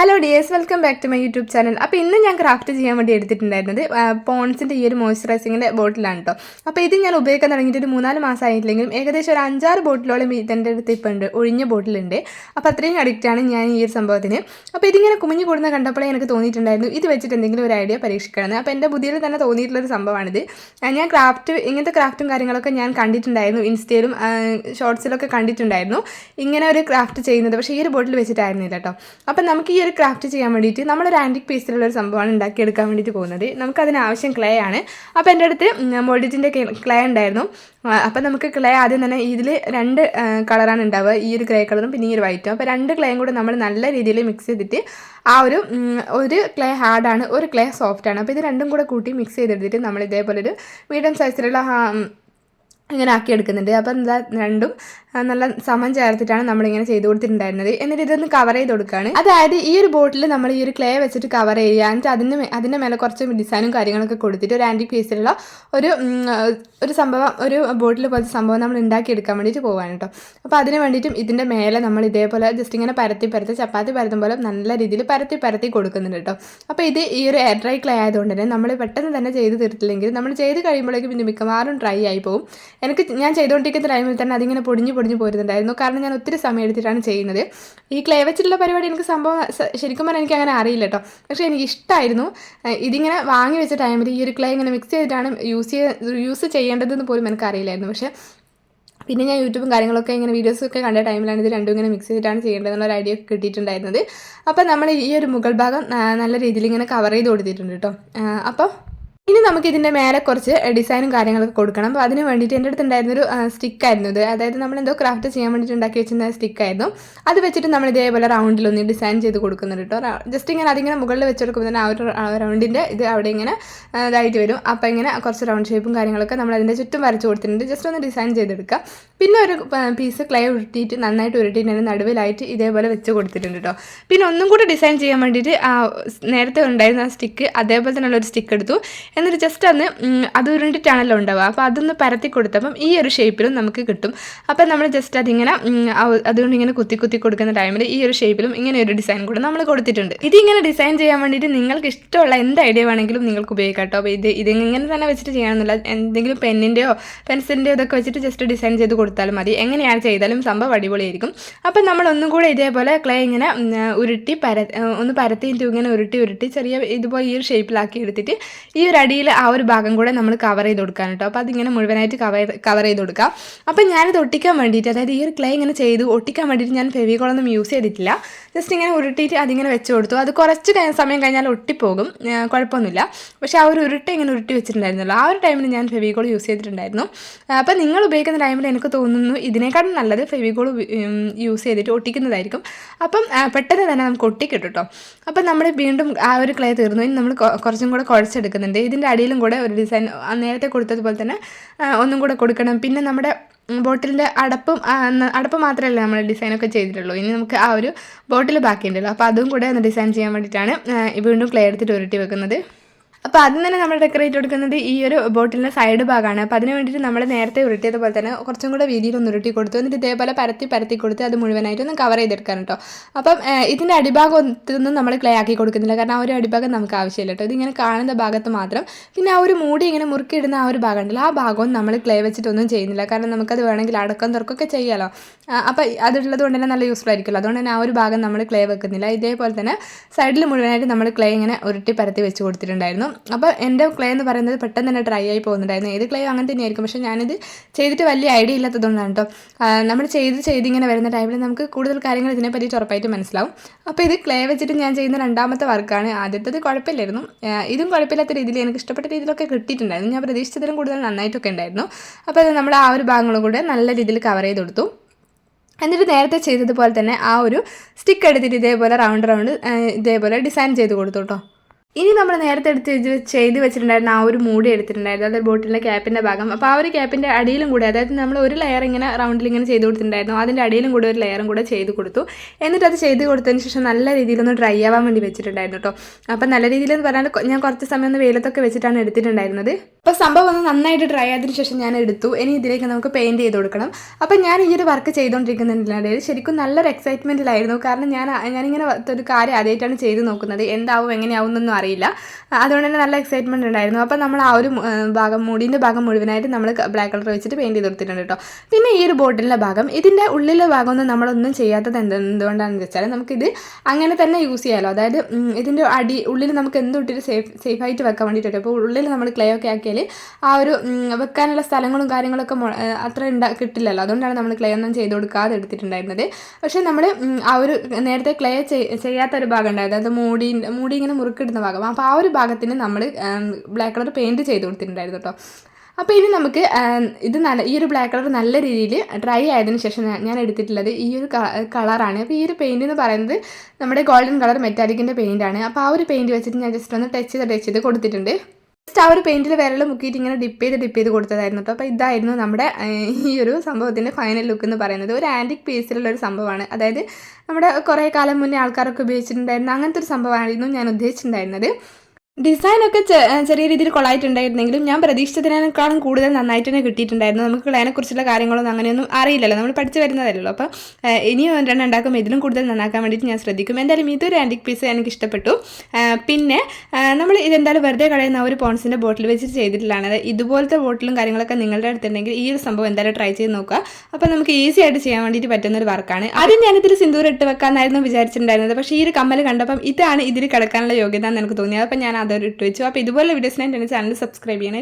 Hello dears welcome back to my YouTube channel അപ്പോൾ ഇന്ന് ഞാൻ ക്രാഫ്റ്റ് ചെയ്യാൻ വേണ്ടി എടുത്തിട്ടുണ്ടായിരുന്നത് പോൺസിന്റെ ഈ ഒരു മോയ്സ്ചറൈസിങ്ങിന്റെ ബോട്ടിലാണ് കേട്ടോ അപ്പോൾ ഇത് ഞാൻ ഉപയോഗിക്കാൻ തുടങ്ങിയിട്ട് ഒരു മൂന്നാൽ മാസം ആയിട്ടില്ലെങ്കിലും ഏകദേശം ഒരു അഞ്ചാറ് ബോട്ടിലോളം ഇതിന്റെ അടുത്ത് ഇപ്പോൾ ഉണ്ട്. ഒഴിഞ്ഞ ബോട്ടിലുണ്ട് അപ്പോൾ അത്രയും അഡിക്റ്റാണ് ഞാൻ ഈ ഒരു സംഭവത്തിന്. അപ്പോൾ ഇതിങ്ങനെ കുമിഞ്ഞു കൂടുന്ന കണ്ടപ്പോഴേ എനിക്ക് തോന്നിയിട്ടുണ്ടായിരുന്നു ഇത് വെച്ചിട്ട് എന്തെങ്കിലും ഒരു ഐഡിയ പരീക്ഷിക്കണം അപ്പോൾ എന്റെ ബുദ്ധിയിൽ തന്നെ തോന്നിയിട്ടുള്ളൊരു സംഭവമാണിത്. ഞാൻ ക്രാഫ്റ്റ് ഇങ്ങനത്തെ ക്രാഫ്റ്റും കാര്യങ്ങളൊക്കെ ഞാൻ കണ്ടിട്ടുണ്ടായിരുന്നു ഇൻസ്റ്റയിലും ഷോർട്സിലൊക്കെ കണ്ടിട്ടുണ്ടായിരുന്നു. ഇങ്ങനെ ഒരു ക്രാഫ്റ്റ് ചെയ്യുന്നത്. പക്ഷേ ഈ ഒരു ബോട്ടിൽ വെച്ചിട്ടായിരുന്നില്ല കേട്ടോ അപ്പോൾ നമുക്ക് ഈ ക്രാഫ്റ്റ് ചെയ്യാൻ വേണ്ടിയിട്ട് നമ്മളൊരു ആന്റിക് പീസിലുള്ള ഒരു സംഭവമാണ് ഉണ്ടാക്കിയെടുക്കാൻ വേണ്ടിയിട്ട് പോകുന്നത്. നമുക്കതിന് ആവശ്യം ക്ലേ ആണ്. അപ്പോൾ എന്റെ അടുത്ത് മോൾഡിറ്റിന്റെ ക്ലേ ഉണ്ടായിരുന്നു. അപ്പം നമുക്ക് ക്ലേ ആദ്യം തന്നെ ഇതിൽ രണ്ട് കളറാണ് ഉണ്ടാവുക. ഈ ഒരു ഗ്രേ കളറും പിന്നെ ഈ ഒരു വൈറ്റും അപ്പോൾ രണ്ട് ക്ലേയും കൂടെ നമ്മൾ നല്ല രീതിയിൽ മിക്സ് ചെയ്തിട്ട് ആ ഒരു ഒരു ക്ലേ ഹാർഡാണ് ഒരു ക്ലേ സോഫ്റ്റാണ് അപ്പോൾ ഇത് രണ്ടും കൂടെ കൂട്ടി മിക്സ് ചെയ്തെടുത്തിട്ട് നമ്മൾ ഇതേപോലെ ഒരു മീഡിയം സൈസിലുള്ള ഇങ്ങനെ ആക്കി എടുക്കുന്നുണ്ട് അപ്പം എന്താ രണ്ടും നല്ല സമം ചേർത്തിട്ടാണ് നമ്മളിങ്ങനെ ചെയ്ത് കൊടുത്തിട്ടുണ്ടായിരുന്നത്. എന്നിട്ട് ഇതൊന്ന് കവർ ചെയ്ത് കൊടുക്കുകയാണ് അതായത് ഈ ഒരു ബോട്ടിൽ നമ്മൾ ഈ ഒരു ക്ലേ വെച്ചിട്ട് കവർ ചെയ്യുക. എന്നിട്ട് അതിന് അതിന്റെ മേലെ കുറച്ച് ഡിസൈനും കാര്യങ്ങളൊക്കെ കൊടുത്തിട്ട് ഒരു ആന്റി പീസിലുള്ള ഒരു ഒരു സംഭവം ഒരു ബോട്ടിൽ പോലത്തെ സംഭവം നമ്മൾ ഉണ്ടാക്കിയെടുക്കാൻ വേണ്ടിയിട്ട് പോകാൻ കേട്ടോ. അപ്പോൾ അതിന് വേണ്ടിയിട്ടും ഇതിന്റെ മേലെ നമ്മൾ ഇതേപോലെ ജസ്റ്റ് ഇങ്ങനെ പരത്തി പരത്തി ചപ്പാത്തി പരത്തും പോലെ നല്ല രീതിയിൽ പരത്തി പരത്തി കൊടുക്കുന്നുണ്ട് കേട്ടോ. അപ്പോൾ ഇത് ഈ ഒരു എയർ ഡ്രൈ ക്ലേ ആയതുകൊണ്ട് തന്നെ നമ്മൾ പെട്ടെന്ന് തന്നെ ചെയ്ത് തീർത്തില്ലെങ്കിൽ നമ്മൾ ചെയ്ത് കഴിയുമ്പോഴേക്കും പിന്നെ മിക്കവാറും ഡ്രൈ ആയി പോകും. എനിക്ക് ഞാൻ ചെയ്തുകൊണ്ടിരിക്കുന്ന ടൈമിൽ തന്നെ അതിങ്ങനെ പൊടിഞ്ഞ് പൊടിഞ്ഞ് പോരുന്നുണ്ടായിരുന്നു. കാരണം ഞാൻ ഒത്തിരി സമയം എടുത്തിട്ടാണ് ചെയ്യുന്നത്. ഈ ക്ലേ വെച്ചിട്ടുള്ള പരിപാടി എനിക്ക് സംഭവം ശരിക്കും പറഞ്ഞാൽ എനിക്ക് അങ്ങനെ അറിയില്ല കേട്ടോ. പക്ഷേ എനിക്ക് ഇഷ്ടമായിരുന്നു ഇതിങ്ങനെ വാങ്ങി വെച്ച ടൈമിൽ ഈ ഒരു ക്ലേ ഇങ്ങനെ മിക്സ് ചെയ്തിട്ടാണ് യൂസ് ചെയ്യ യൂസ് ചെയ്യേണ്ടതെന്ന് പോലും എനിക്ക് അറിയില്ലായിരുന്നു. പക്ഷേ പിന്നെ ഞാൻ യൂട്യൂബും കാര്യങ്ങളൊക്കെ ഇങ്ങനെ വീഡിയോസൊക്കെ കണ്ട ടൈമിലാണ് ഇത് രണ്ടും ഇങ്ങനെ മിക്സ് ചെയ്തിട്ടാണ് ചെയ്യേണ്ടതെന്നുള്ള ഒരു ഐഡിയ ഒക്കെ കിട്ടിയിട്ടുണ്ടായിരുന്നത്. അപ്പോൾ നമ്മൾ ഈ ഒരു മുകൾ ഭാഗം നല്ല രീതിയിൽ ഇങ്ങനെ കവർ ചെയ്ത് കൊടുത്തിട്ടുണ്ട് കേട്ടോ. അപ്പം അപ്പോൾ ഇനി നമുക്ക് ഇതിന്റെ മേലെ കുറച്ച് ഡിസൈനും കാര്യങ്ങളൊക്കെ കൊടുക്കണം. അപ്പോൾ അതിന് വേണ്ടിയിട്ട് എന്റെ അടുത്ത് ഉണ്ടായിരുന്നൊരു സ്റ്റിക്കായിരുന്നു ഇത്. അതായത് നമ്മൾ എന്തോ ക്രാഫ്റ്റ് ചെയ്യാൻ വേണ്ടിയിട്ട് ഉണ്ടാക്കി വെച്ചിരുന്ന സ്റ്റിക്കായിരുന്നു അത് വെച്ചിട്ട് നമ്മൾ ഇതേപോലെ റൗണ്ടിൽ റൗണ്ടിലൊന്ന് ഡിസൈൻ ചെയ്ത് കൊടുക്കുന്നുണ്ട് കേട്ടോ ജസ്റ്റ് ഇങ്ങനെ അതിങ്ങനെ മുകളിൽ വെച്ച് കൊടുക്കുമ്പോൾ തന്നെ ആ ഒരു റൗണ്ടിന്റെ ഇത് അവിടെ ഇങ്ങനെ ഇതായിട്ട് വരും. അപ്പോൾ ഇങ്ങനെ കുറച്ച് റൗണ്ട് ഷേപ്പും കാര്യങ്ങളൊക്കെ നമ്മൾ അതിന്റെ ചുറ്റും വരച്ച് കൊടുത്തിട്ടുണ്ട്. ജസ്റ്റ് ഒന്ന് ഡിസൈൻ ചെയ്തെടുക്കുക പിന്നെ ഒരു പീസ് ക്ലേ ഉരുട്ടിയിട്ട് നന്നായിട്ട് ഉരുട്ടിയിട്ട് നടുവിലായിട്ട് ഇതേപോലെ വെച്ച് കൊടുത്തിട്ടുണ്ട് കേട്ടോ പിന്നെ ഒന്നും കൂടി ഡിസൈൻ ചെയ്യാൻ വേണ്ടിയിട്ട് ആ നേരത്തെ ഉണ്ടായിരുന്ന ആ സ്റ്റിക്ക് അതേപോലെ തന്നെയുള്ള ഒരു സ്റ്റിക്ക് എടുത്തു. എന്നിട്ട് ജസ്റ്റ് അന്ന് അത് ഉരുണ്ടിട്ടാണല്ലോ ഉണ്ടാവുക. അപ്പോൾ അതൊന്ന് പരത്തി കൊടുത്തപ്പം ഈ ഒരു ഷേപ്പിലും നമുക്ക് കിട്ടും. അപ്പം നമ്മൾ ജസ്റ്റ് അതിങ്ങനെ അതുകൊണ്ട് ഇങ്ങനെ കുത്തി കുത്തി കൊടുക്കുന്ന ടൈമിൽ ഈ ഒരു ഷേപ്പിലും ഇങ്ങനെ ഒരു ഡിസൈൻ കൂടെ നമ്മൾ കൊടുത്തിട്ടുണ്ട്. ഇതിങ്ങനെ ഡിസൈൻ ചെയ്യാൻ വേണ്ടിയിട്ട് നിങ്ങൾക്ക് ഇഷ്ടമുള്ള എന്ത് ഐഡിയ വേണമെങ്കിലും നിങ്ങൾക്ക് ഉപയോഗിക്കാം കേട്ടോ അപ്പോൾ ഇത് ഇതിങ്ങനെ തന്നെ വെച്ചിട്ട് ചെയ്യണമെന്നില്ല. എന്തെങ്കിലും പെന്നിന്റെയോ പെൻസിലിന്റെയോ ഇതൊക്കെ വെച്ചിട്ട് ജസ്റ്റ് ഡിസൈൻ ചെയ്ത് കൊടുത്താലും മതി. എങ്ങനെയാണ് ചെയ്താലും സംഭവം അടിപൊളിയായിരിക്കും. അപ്പം നമ്മൾ ഒന്നും കൂടെ ഇതേപോലെ ക്ലേ ഇങ്ങനെ ഉരുട്ടി പര ഒന്ന് പരത്തിയിട്ട് ഇങ്ങനെ ഉരുട്ടി ഉരുട്ടി ചെറിയ ഇതുപോലെ ഈ ഒരു ഷേപ്പിലാക്കി എടുത്തിട്ട് ഈ ഒരു അടിയിൽ ആ ഒരു ഭാഗം കൂടെ നമ്മൾ കവർ ചെയ്ത് കൊടുക്കാൻ കേട്ടോ. അപ്പോൾ അതിങ്ങനെ മുഴുവനായിട്ട് കവർ കവർ ചെയ്ത് കൊടുക്കാം. അപ്പം ഞാനിത് ഒട്ടിക്കാൻ വേണ്ടിയിട്ട് അതായത് ഈ ഒരു ക്ലേ ഇങ്ങനെ ചെയ്ത് ഒട്ടിക്കാൻ വേണ്ടിയിട്ട് ഞാൻ ഫെവിക്കോളൊന്നും യൂസ് ചെയ്തിട്ടില്ല. ജസ്റ്റ് ഇങ്ങനെ ഉരുട്ടിയിട്ട് അതിങ്ങനെ വെച്ച് കൊടുത്തു. അത് കുറച്ച് സമയം കഴിഞ്ഞാൽ ഒട്ടിപ്പോകും. കുഴപ്പമൊന്നുമില്ല. പക്ഷേ ആ ഒരു ഉരുട്ട ഇങ്ങനെ ഉരുട്ടി വെച്ചിട്ടുണ്ടായിരുന്നല്ലോ. ആ ഒരു ടൈമിൽ ഞാൻ ഫെവിക്കോൾ യൂസ് ചെയ്തിട്ടുണ്ടായിരുന്നു. അപ്പം നിങ്ങൾ ഉപയോഗിക്കുന്ന ടൈമിൽ എനിക്ക് തോന്നുന്നു. ഇതിനേക്കാളും നല്ലത് ഫെവിക്കോൾ യൂസ് ചെയ്തിട്ട് ഒട്ടിക്കുന്നതായിരിക്കും. അപ്പം പെട്ടെന്ന് തന്നെ നമുക്ക് ഒട്ടിക്കിട്ടും കേട്ടോ അപ്പം നമ്മൾ വീണ്ടും ആ ഒരു ക്ലേ തീർന്നു. ഇനി നമ്മൾ കുറച്ചും കൂടെ കുഴച്ചെടുക്കുന്നുണ്ട്. ഇതിന്റെ അടിയിലും കൂടെ ഒരു ഡിസൈൻ നേരത്തെ കൊടുത്തതുപോലെ തന്നെ ഒന്നും കൂടെ കൊടുക്കണം. പിന്നെ നമ്മുടെ ബോട്ടിലിന്റെ അടപ്പും അടപ്പ് മാത്രമല്ല നമ്മൾ ഡിസൈനൊക്കെ ചെയ്തിട്ടുള്ളൂ. ഇനി നമുക്ക് ആ ഒരു ബോട്ടിൽ ബാക്കിയുണ്ടല്ലോ. അപ്പോൾ അതും കൂടെ ഒന്ന് ഡിസൈൻ ചെയ്യാൻ വേണ്ടിയിട്ടാണ് വീണ്ടും ക്ലേ എടുത്തിട്ട് ഉരുട്ടി വെക്കുന്നത്. അപ്പോൾ ആദ്യം തന്നെ നമ്മൾ ഡെക്കറേറ്റ് കൊടുക്കുന്നത് ഈ ഒരു ബോട്ടിലിന്റെ സൈഡ് ഭാഗമാണ് അപ്പോൾ അതിന് വേണ്ടിയിട്ട് നമ്മൾ നേരത്തെ ഉരുട്ടിയത് പോലെ തന്നെ കുറച്ചും കൂടെ വീതിയിൽ ഒന്ന് ഉരുട്ടി കൊടുത്തു. എന്നിട്ട് ഇതേപോലെ പരത്തി പരത്തി കൊടുത്ത് അത് മുഴുവനായിട്ട് ഒന്ന് കവർ ചെയ്തെടുക്കാൻ കേട്ടോ അപ്പം ഇതിന്റെ അടിഭാഗത്തൊന്നും നമ്മൾ ക്ലേ ആക്കി കൊടുക്കുന്നില്ല. കാരണം ആ ഒരു അടിഭാഗം നമുക്ക് ആവശ്യമില്ല കേട്ടോ ഇതിങ്ങനെ കാണുന്ന ഭാഗത്ത് മാത്രം പിന്നെ ആ ഒരു മൂടി ഇങ്ങനെ മുറുക്കിയിടുന്ന ആ ഒരു ഭാഗം ഉണ്ടല്ലോ ആ ഭാഗവും നമ്മൾ ക്ലേ വെച്ചിട്ടൊന്നും ചെയ്യുന്നില്ല. കാരണം നമുക്കത് വേണമെങ്കിൽ അടക്കം തുറക്കൊക്കെ ചെയ്യാമല്ലോ അപ്പോൾ അതുള്ളത് കൊണ്ട് തന്നെ നല്ല യൂസ്ഫുൾ ആയിരിക്കുമല്ലോ. അതുകൊണ്ട് തന്നെ ആ ഒരു ഭാഗം നമ്മൾ ക്ലേ വെക്കുന്നില്ല. ഇതേപോലെ തന്നെ സൈഡിൽ മുഴുവനായിട്ട് നമ്മൾ ക്ലേ ഇങ്ങനെ ഉരുട്ടി പരത്തി വെച്ച് കൊടുത്തിട്ടുണ്ടായിരുന്നു. അപ്പോൾ എന്റെ ക്ലേ എന്ന് പറയുന്നത് പെട്ടെന്ന് തന്നെ ഡ്രൈ ആയി പോകുന്നുണ്ടായിരുന്നു. ഏത് ക്ലേ അങ്ങനെ തന്നെയായിരിക്കും. പക്ഷേ ഞാനിത് ചെയ്തിട്ട് വലിയ ഐഡിയ ഇല്ലാത്തതുകൊണ്ടാണ് കേട്ടോ നമ്മൾ ചെയ്ത് ചെയ്ത് ഇങ്ങനെ വരുന്ന ടൈമിൽ നമുക്ക് കൂടുതൽ കാര്യങ്ങൾ ഇതിനെപ്പറ്റി ഉറപ്പായിട്ട് മനസ്സിലാവും. അപ്പോൾ ഇത് ക്ലേ വെച്ചിട്ട് ഞാൻ ചെയ്യുന്ന രണ്ടാമത്തെ വർക്കാണ് ആദ്യത്തേത് കുഴപ്പമില്ലായിരുന്നു. ഇതും കുഴപ്പമില്ലാത്ത രീതിയിൽ എനിക്ക് ഇഷ്ടപ്പെട്ട രീതിയിലൊക്കെ കിട്ടിയിട്ടുണ്ടായിരുന്നു. ഞാൻ പ്രതീക്ഷിച്ചതിലും കൂടുതൽ നന്നായിട്ടൊക്കെ ഉണ്ടായിരുന്നു. അപ്പോൾ അത് നമ്മൾ ആ ഒരു ഭാഗങ്ങളും കൂടെ നല്ല രീതിയിൽ കവർ ചെയ്ത് കൊടുത്തു. എന്നിട്ട് നേരത്തെ ചെയ്തതുപോലെ തന്നെ ആ ഒരു സ്റ്റിക്ക് എടുത്തിട്ട് ഇതേപോലെ റൗണ്ട് റൗണ്ട് ഇതേപോലെ ഡിസൈൻ ചെയ്ത് കൊടുത്തു കേട്ടോ ഇനി നമ്മൾ നേരത്തെ എടുത്ത് ചെയ്ത് വെച്ചിട്ടുണ്ടായിരുന്ന ആ ഒരു മൂടി എടുത്തിട്ടുണ്ടായിരുന്നു അതായത് ബോട്ടിലിന്റെ ക്യാപ്പിന്റെ ഭാഗം. അപ്പോൾ ആ ഒരു ക്യാപ്പിന്റെ അടിയിലും കൂടെ അതായത് നമ്മൾ ഒരു ലെയർ ഇങ്ങനെ റൗണ്ടിൽ ഇങ്ങനെ ചെയ്ത് കൊടുത്തിട്ടുണ്ടായിരുന്നു. അതിന്റെ അടിയിലും കൂടെ ഒരു ലെയറും കൂടെ ചെയ്ത് കൊടുത്തു. എന്നിട്ട് അത് ചെയ്ത് കൊടുത്തതിന് ശേഷം നല്ല രീതിയിലൊന്ന് ഡ്രൈ ആവാൻ വേണ്ടി വെച്ചിട്ടുണ്ടായിരുന്നു കേട്ടോ അപ്പോൾ നല്ല രീതിയിൽ എന്ന് പറഞ്ഞാൽ ഞാൻ കുറച്ച് സമയം ഒന്ന് വെയിലത്തൊക്കെ വെച്ചിട്ടാണ് എടുത്തിട്ടുണ്ടായിരുന്നത്. അപ്പോൾ സംഭവം ഒന്ന് നന്നായിട്ട് ഡ്രൈ ആയതിനു ശേഷം ഞാൻ എടുത്തു. ഇനി ഇതിലേക്ക് നമുക്ക് പെയിന്റ് ചെയ്ത് കൊടുക്കണം. അപ്പോൾ ഞാൻ ഈ ഒരു വർക്ക് ചെയ്തുകൊണ്ടിരിക്കുന്നതിനിടയിൽ ശരിക്കും നല്ലൊരു എക്സൈറ്റ്മെന്റിലായിരുന്നു കാരണം ഞാൻ ഞാനിങ്ങനെ ഒരു കാര്യം ആദ്യമായിട്ടാണ് ചെയ്ത് നോക്കുന്നത്. എന്താവും എങ്ങനെയാവും എന്നൊന്നും അറിയില്ല. അതുകൊണ്ട് തന്നെ നല്ല എക്സൈറ്റ്മെന്റ് ഉണ്ടായിരുന്നു. അപ്പോൾ നമ്മൾ ആ ഒരു ഭാഗം മുടിന്റെ ഭാഗം മുഴുവനായിട്ട് നമ്മൾ ബ്ലാക്ക് കളർ വെച്ചിട്ട് പെയിന്റ് ചെയ്ത് കൊടുത്തിട്ടുണ്ട് കേട്ടോ പിന്നെ ഈ ഒരു ബോട്ടിലിന്റെ ഭാഗം ഇതിന്റെ ഉള്ളിലെ ഭാഗമൊന്നും നമ്മളൊന്നും ചെയ്യാത്തത് എന്ത് എന്തുകൊണ്ടാണെന്ന് വെച്ചാൽ നമുക്കിത് അങ്ങനെ തന്നെ യൂസ് ചെയ്യാമല്ലോ അതായത് ഇതിന്റെ അടി ഉള്ളിൽ നമുക്ക് എന്ത് ഇട്ടിട്ട് സേഫ് സേഫായിട്ട് വെക്കാൻ വേണ്ടിയിട്ട് അപ്പോൾ ഉള്ളിൽ നമ്മൾ ക്ലേ ഒക്കെ ആക്കിയാൽ ആ ഒരു വെക്കാനുള്ള സ്ഥലങ്ങളും കാര്യങ്ങളൊക്കെ അത്ര ഉണ്ടാ കിട്ടില്ലല്ലോ. അതുകൊണ്ടാണ് നമ്മൾ ക്ലേ ഒന്നും ചെയ്ത് കൊടുക്കാതെ എടുത്തിട്ടുണ്ടായിരുന്നത്. പക്ഷേ നമ്മൾ ആ ഒരു നേരത്തെ ക്ലേ ചെയ്യാത്ത ഒരു ഭാഗം ഉണ്ടായത്. അത് മൂടി മൂടി ഇങ്ങനെ മുറുക്കിടുന്ന അപ്പോൾ ആ ഒരു ഭാഗത്തിന് നമ്മൾ ബ്ലാക്ക് കളർ പെയിന്റ് ചെയ്ത് കൊടുത്തിട്ടുണ്ടായിരുന്നു കേട്ടോ. അപ്പോൾ ഇനി നമുക്ക് ഇത് നല്ല ഈ ഒരു ബ്ലാക്ക് കളർ നല്ല രീതിയിൽ ഡ്രൈ ആയതിനു ശേഷം ഞാൻ- ഞാൻ എടുത്തിട്ടുള്ളത് ഈ ഒരു കളറാണ് അപ്പോൾ ഈ ഒരു പെയിന്റ് എന്ന് പറയുന്നത് നമ്മുടെ ഗോൾഡൻ കളർ മെറ്റാലിക്കിന്റെ പെയിന്റാണ് അപ്പോൾ ആ ഒരു പെയിന്റ് വെച്ചിട്ട് ഞാൻ ജസ്റ്റ് ഒന്ന് ടച്ച് ചെയ്ത് ടച്ച് ചെയ്ത് കൊടുത്തിട്ടുണ്ട്. ജസ്റ്റ് ആ ഒരു പെയിന്റിൽ വിരൽ മുക്കിയിട്ട് ഇങ്ങനെ ഡിപ്പ് ചെയ്ത് ഡിപ്പ് ചെയ്ത് കൊടുത്തതായിരുന്നു. കേട്ടോ അപ്പോൾ ഇതായിരുന്നു നമ്മുടെ ഈ ഒരു സംഭവത്തിന്റെ ഫൈനൽ ലുക്ക് എന്ന് പറയുന്നത്. ഒരു ആന്റിക് പീസിലുള്ള ഒരു സംഭവമാണ്. അതായത് നമ്മുടെ കുറേ കാലം മുന്നേ ആൾക്കാരൊക്കെ ഉപയോഗിച്ചിട്ടുണ്ടായിരുന്ന അങ്ങനത്തെ ഒരു സംഭവമായിരുന്നു ഞാൻ ഉദ്ദേശിച്ചിട്ടുണ്ടായിരുന്നത്. ഡിസൈനൊക്കെ ഒക്കെ ചെറിയ രീതിയിൽ കൊള്ളായിട്ടുണ്ടായിരുന്നെങ്കിലും ഞാൻ പ്രതീക്ഷിച്ചതിനേക്കാളും കൂടുതൽ നന്നായിട്ട് തന്നെ കിട്ടിയിട്ടുണ്ടായിരുന്നു. നമുക്ക് അതിനെക്കുറിച്ചുള്ള കാര്യങ്ങളൊന്നും അങ്ങനെയൊന്നും അറിയില്ലല്ലോ. നമ്മൾ പഠിച്ചു വരുന്നതല്ലല്ലോ അപ്പോൾ ഇനിയും രണ്ടെണ്ണം ഉണ്ടാക്കുമ്പോൾ ഇതിലും കൂടുതൽ നന്നാക്കാൻ വേണ്ടിയിട്ട് ഞാൻ ശ്രദ്ധിക്കും. എന്തായാലും ഇതൊരു ആന്റിക് പീസ് എനിക്ക് ഇഷ്ടപ്പെട്ടു. പിന്നെ നമ്മൾ ഇതെന്തായാലും വെറുതെ കളയുന്ന ഒരു പോൺസിന്റെ ബോട്ടിൽ വെച്ചിട്ട് ചെയ്തിട്ടുള്ളതാണ്. ഇതുപോലത്തെ ബോട്ടിലും കാര്യങ്ങളൊക്കെ നിങ്ങളുടെ അടുത്തുണ്ടെങ്കിൽ ഈ ഒരു സംഭവം എന്തായാലും ട്രൈ ചെയ്ത് നോക്കുക. അപ്പോൾ നമുക്ക് ഈസി ആയിട്ട് ചെയ്യാൻ വേണ്ടിയിട്ട് പറ്റുന്ന ഒരു വർക്കാണ് ആദ്യം ഞാനിതിൽ സിന്ദൂർ ഇട്ട് വെക്കാമെന്നായിരുന്നു വിചാരിച്ചിട്ടുണ്ടായിരുന്നത്. പക്ഷേ ഈ ഒരു കമ്മൽ കണ്ടപ്പം ഇതാണ് ഇതിൽ കിടക്കാനുള്ള യോഗ്യത എന്ന് എനിക്ക് തോന്നിയത് അപ്പം ഞാൻ അതൊരു ഇട്ട് വെച്ചു. അപ്പോൾ ഇതുപോലെ വീഡിയോസിനായിട്ട് എന്റെ ചാനൽ സബ്സ്ക്രൈബ് ചെയ്യണേ.